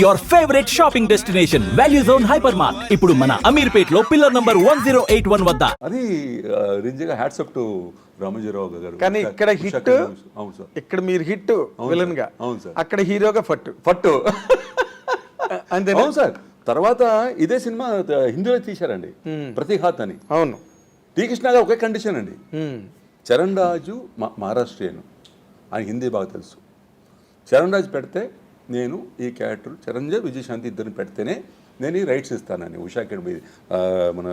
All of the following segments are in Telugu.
Your favourite shopping destination value zone hyper mart ఇప్పుడు మన అమీర్పేట్లో pillar number one zero eight one వద్ద. అది ఆ, నిజంగా హ్యాట్సప్ టు రామోజీరావు గారు. కానీ ఇక్కడ హిట్ అవును సార్. ఇక్కడ మీరు హిట్ విలన్గా అవును సార్. అక్కడ హీరోగా ఫట్టు. పట్టు అంతే అవును సార్. తర్వాత ఇదే సినిమా హిందీలో తీశారండి. ప్రతిఘాత్ అని. అవును. టీ కృష్ణ గారు ఒకే కండిషన్ అండి. చరణ్ రాజు మా- మహారాష్ట్రియన్. ఆయన హిందీ బాగా తెలుసు. చరణ్ రాజు పెడితే నేను ఈ క్యారెక్టర్ చిరంజీవి విజయశాంతి ఇద్దరిని పెడితేనే నేను ఈ రైట్స్ ఇస్తానని ఉషా అకాడమీ మన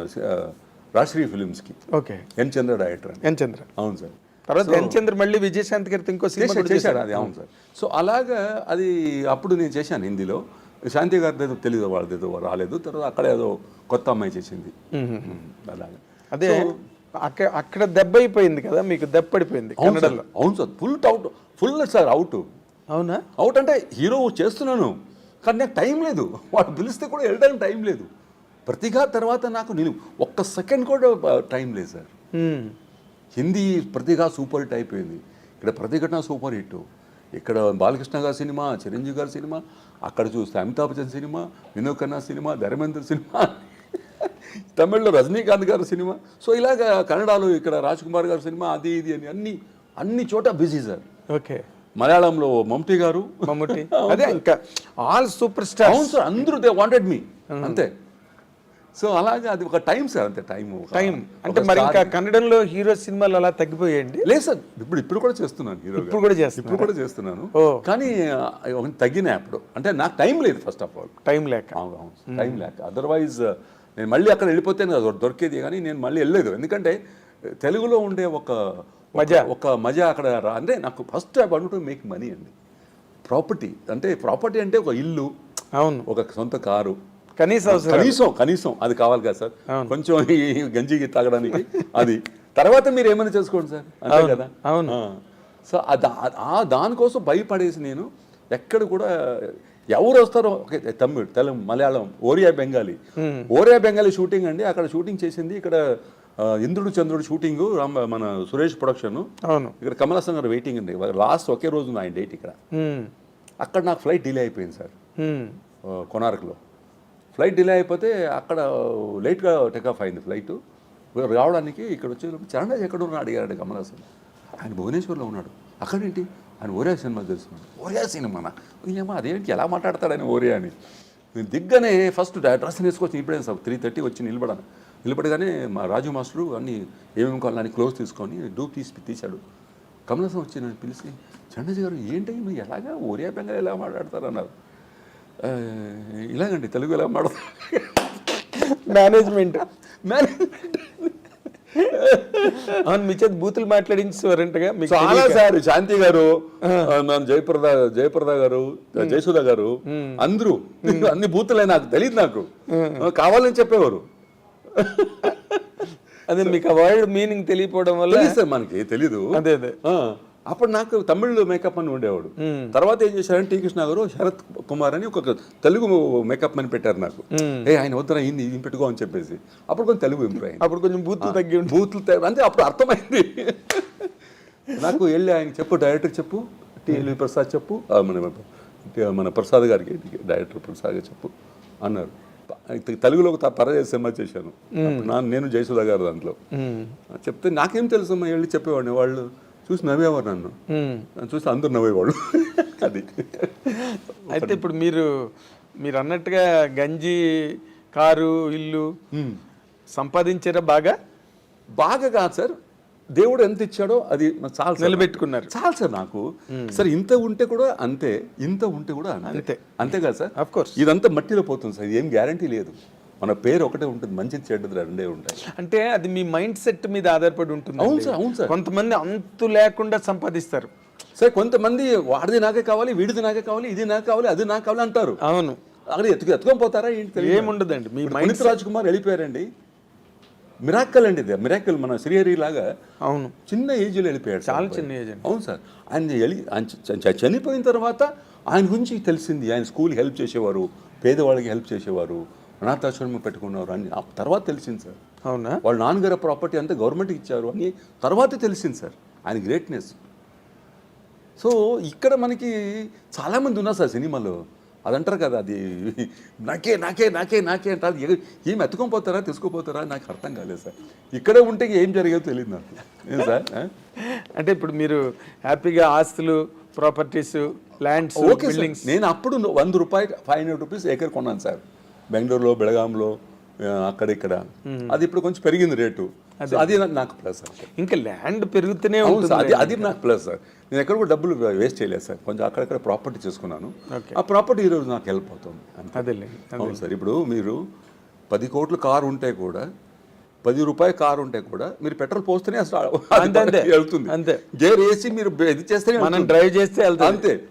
రాష్ట్రీయ ఫిలిమ్స్కి. ఓకే. ఎన్ చంద్ర డైరెక్టర్ అని. ఎన్ చంద్ర. అవును సార్. తర్వాత ఎన్ చంద్ర మళ్ళీ విజయశాంతి గారితో ఇంకో సినిమా చేశాడు అది అవును సార్. సో అలాగా అది అప్పుడు నేను చేశాను హిందీలో. శాంతి గారిది ఏదో తెలియదు వాళ్ళది ఏదో రాలేదు. తర్వాత అక్కడ ఏదో కొత్త అమ్మాయి చేసింది. అలాగా. అదే అక్కడ అక్కడ దెబ్బ అయిపోయింది కదా మీకు దెబ్బ పడిపోయింది అవును sir full out full sir out అవునా? అవుట్ అంటే హీరో చేస్తున్నాను కానీ నాకు టైం లేదు. వాడు పిలిస్తే కూడా వెళ్ళడానికి టైం లేదు. ప్రతిగా తర్వాత నాకు నేను ఒక్క సెకండ్ కూడా టైం లేదు సార్. హిందీ ప్రతిగా సూపర్ హిట్ అయిపోయింది. ఇక్కడ ప్రతిఘటన సూపర్ హిట్. ఇక్కడ బాలకృష్ణ గారి సినిమా చిరంజీవి గారి సినిమా అక్కడ చూస్తే Amitabh Bachchan cinema Vinod Khanna cinema Dharmendra cinema తమిళ్ళో Rajinikanth గారి సినిమా. సో ఇలాగ కన్నడలో ఇక్కడ రాజ్ కుమార్ గారి సినిమా అది ఇది అని అన్ని అన్ని చోట బిజీ సార్. ఓకే. మలయాళంలో మమ్టీ గారు. మమ్ముటి. అదే ఇంకా ఆల్ సూపర్ స్టార్ అవును సార్ అందరూ దే వాంటెడ్ మీ. అంతే. సో అలాగే అది ఒక టైం సార్ అంతే టైం టైం. అంటే మరి ఇంకా కన్నడంలో హీరో సినిమాలు అలా తగ్గిపోయాయండి? లేదు సార్ ఇప్పుడు ఇప్పుడు కూడా చేస్తున్నాను హీరో ఇప్పుడు కూడా చేస్తున్నారా? ఇప్పుడు కూడా చేస్తున్నాను. కానీ తగ్గినాయి అప్పుడు అంటే నాకు టైం లేదు ఫస్ట్ ఆఫ్ ఆల్. టైం లేక. టైం లేక. అదర్వైజ్ నేను మళ్ళీ అక్కడ వెళ్ళిపోతే దొరికేది కానీ నేను మళ్ళీ వెళ్ళలేదు. ఎందుకంటే తెలుగులో ఉండే ఒక- మజా. ఒక మజా అక్కడ రా- అంటే నాకు first I want to make money అండి. ప్రాపర్టీ అంటే ప్రాపర్టీ అంటే ఒక ఇల్లు అవును. ఒక సొంత కారు. కనీస కనీసం కనీసం అది కావాలి కదా సార్. కొంచెం ఈ గంజికి తాగడానికి అది. తర్వాత మీరు ఏమైనా చేసుకోండి సార్. అంతే కదా? అవును. సో ఆ దానికోసం భయపడేసి నేను ఎక్కడ కూడా ఎవరు వస్తారో ఓకే తమిళ్ తెలుగు మలయాళం ఓరియా బెంగాలీ. ఓరియా బెంగాలీ షూటింగ్ అండి. అక్కడ షూటింగ్ చేసింది ఇక్కడ ఇంద్రుడు చంద్రుడు షూటింగ్ రామ మన సురేష్ ప్రొడక్షన్ అవును. ఇక్కడ కమల్ హాసన్ గారు వెయిటింగ్ అండి. లాస్ట్ ఒకే రోజు ఉంది ఆయన డేట్ ఇక్కడ. అక్కడ నాకు ఫ్లైట్ డిలే అయిపోయింది సార్. కొనార్క్లో. ఫ్లైట్ డిలే అయిపోతే అక్కడ లేట్గా టేకాఫ్ అయింది ఫ్లైట్ రావడానికి ఇక్కడ వచ్చే చరణ్ ఎక్కడ ఉన్నాడు అడిగాడు కమల్ హాసన్. ఆయన భువనేశ్వర్లో ఉన్నాడు. అక్కడేంటి? ఆయన ఓరియా సినిమా తెలుసుకున్నాడు ఓరియా సినిమానా? ఏమో అదేంటి? ఎలా మాట్లాడతాడు ఆయన ఓరియా అని. నేను దిగ్గనే ఫస్ట్ డ్రెస్ వేసుకొచ్చి ఇప్పుడే సార్. త్రీ థర్టీ వచ్చి నిలబడాను. నిలబడగానే మా రాజు మాస్టరు అన్ని ఏమేమి కావాలని క్లోజ్ తీసుకొని డూప్ తీసి తీశాడు. కమల్ హాసన్ వచ్చి నన్ను పిలిచి చండజీ గారు ఏంటి నువ్వు ఎలాగా ఓరియా బెంగాల్ ఎలా మాట్లాడతారు? అన్నారు. "ఆ, ఇలాగండి తెలుగు ఎలా మాట్లాడతారు? మేనేజ్మెంట్ అవును మీ చేతి బూతులు మాట్లాడించేవారంటగా మీకు చాలా. సార్ శాంతి గారు జయప్రద జయప్రద గారు జయసుధ గారు అందరూ అన్ని బూతులే నాకు తెలియదు నాకు. కావాలని చెప్పేవారు. అదే మీకు ఆ వర్డ్ మీనింగ్ తెలియపోవడం వల్ల సార్ మనకి తెలీదు. అదే అదే. అప్పుడు నాకు తమిళ్ మేకప్ అని ఉండేవాడు. తర్వాత ఏం చేశారంటే టీ కృష్ణ గారు శరత్ కుమార్ అని ఒక తెలుగు మేకప్ అని పెట్టారు నాకు. ఏ ఆయన వద్దరా హిందీ ఈయన పెట్టుకో అని చెప్పేసి. అప్పుడు కొంచెం తెలుగు ఇంప్రూవ్ అయింది. అప్పుడు కొంచెం బూతులు తగ్గి బూతులు అంటే అప్పుడు అర్థమైంది. నాకు వెళ్ళి ఆయన చెప్పు డైరెక్టర్ చెప్పు టిఎల్వి ప్రసాద్ చెప్పు మన మన ప్రసాద్ గారికి డైరెక్టర్ ప్రసాద్ గారు చెప్పు అన్నారు. తెలుగులో ఒక పరదేశ సినిమా చేశాను. నా నేను జయసుధ గారు దాంట్లో. చెప్తే నాకేం తెలుసమ్మా వెళ్ళి చెప్పేవాడిని. వాళ్ళు చూసి నవ్వేవారు నన్ను. నన్ను చూసి అందరు నవ్వేవాళ్ళు. అది. అయితే ఇప్పుడు మీరు మీరు అన్నట్టుగా గంజి కారు ఇల్లు సంపాదించారా బాగా? బాగా కాదు సార్. దేవుడు ఎంత ఇచ్చాడో అది చాలు. నిలబెట్టుకున్నారు. చాలు సార్ నాకు సార్ ఇంత ఉంటే కూడా అంతే ఇంత ఉంటే కూడా అంతే అంతే. కదా సార్ Of course. ఇదంతా మట్టిలో పోతుంది సార్ ఏం గ్యారంటీ లేదు మన పేరు ఒకటే ఉంటుంది మంచి చెడ్డది రెండే ఉంటాయి అంటే అది మీ మైండ్ సెట్ మీద ఆధారపడి ఉంటుంది అవును సార్, అవును సార్. కొంతమంది అంతు లేకుండా సంపాదిస్తారు సార్ కొంతమంది వాడిది నాకే కావాలి వీడిది నాకే కావాలి ఇది నాకు కావాలి అది నాకు కావాలి అంటారు అవును అక్కడ ఎత్తుకు ఎత్తుకొని పోతారా ఏంటి. ఏముండదండి మీ మైండ్ రాజ్ కుమార్ వెళ్ళిపోయారండి మిరాక్కల్ అండి ఇది. మిరాక్కల్ మన శ్రీహరి లాగా అవును. చిన్న ఏజ్లో వెళ్ళిపోయాడు చాలా. చిన్న ఏజ్. అవును సార్. ఆయన చనిపోయిన తర్వాత ఆయన గురించి తెలిసింది. ఆయన స్కూల్ హెల్ప్ చేసేవారు పేదవాళ్ళకి హెల్ప్ చేసేవారు అనాథాశ్రమం పెట్టుకున్నారు అని. ఆ తర్వాత తెలిసింది సార్. అవునా? వాళ్ళ నాన్నగారి ప్రాపర్టీ అంతా గవర్నమెంట్కి ఇచ్చారు అని తర్వాత తెలిసింది సార్. ఆయన గ్రేట్నెస్ సో ఇక్కడ మనకి చాలామంది ఉన్నారు సార్ సినిమాలో. అదంటారు కదా అది నాకే నాకే నాకే నాకే అంటారు. ఏ- ఏం ఎత్తుకొని పోతారా తీసుకుపోతారా నాకు అర్థం కాలేదు సార్. ఇక్కడే ఉంటే ఏం జరిగేదో తెలియదు నాకు. ఏం సార్? అంటే ఇప్పుడు మీరు హ్యాపీగా ఆస్తులు ప్రాపర్టీస్ ల్యాండ్స్ ఓకే బిల్డింగ్స్. నేను అప్పుడు వంద రూపాయలు ఫైవ్ హండ్రెడ్ రూపీస్ ఏకర్ కొన్నాను సార్. బెంగళూరులో బెళగాంలో ఆ, అక్కడ ఇక్కడ అది ఇప్పుడు కొంచెం పెరిగింది రేటు. అది. నాకు ప్లస్ సార్. ఇంకా ల్యాండ్ పెరుగుతూనే ఉంటుంది అది అది నాకు ప్లస్ సార్. నేను ఎక్కడ కూడా డబ్బులు వేస్ట్ చేయలేదు సార్. కొంచెం అక్కడక్కడ ప్రాపర్టీ చేసుకున్నాను. ఆ ప్రాపర్టీ ఈరోజు నాకు హెల్ప్ అవుతుంది. అంతే. అదేలే అవును సార్ ఇప్పుడు మీరు పది కోట్ల కారు ఉంటే కూడా పది రూపాయల కారు ఉంటే కూడా మీరు పెట్రోల్ పోస్తేనే అసలు అది అంతే, అంతే. వెళ్తుంది. అంతే. గేర్ వేసి మీరు ఇది చేస్తేనే మనం. డ్రైవ్ చేస్తే వెళ్తుంది. అంతే.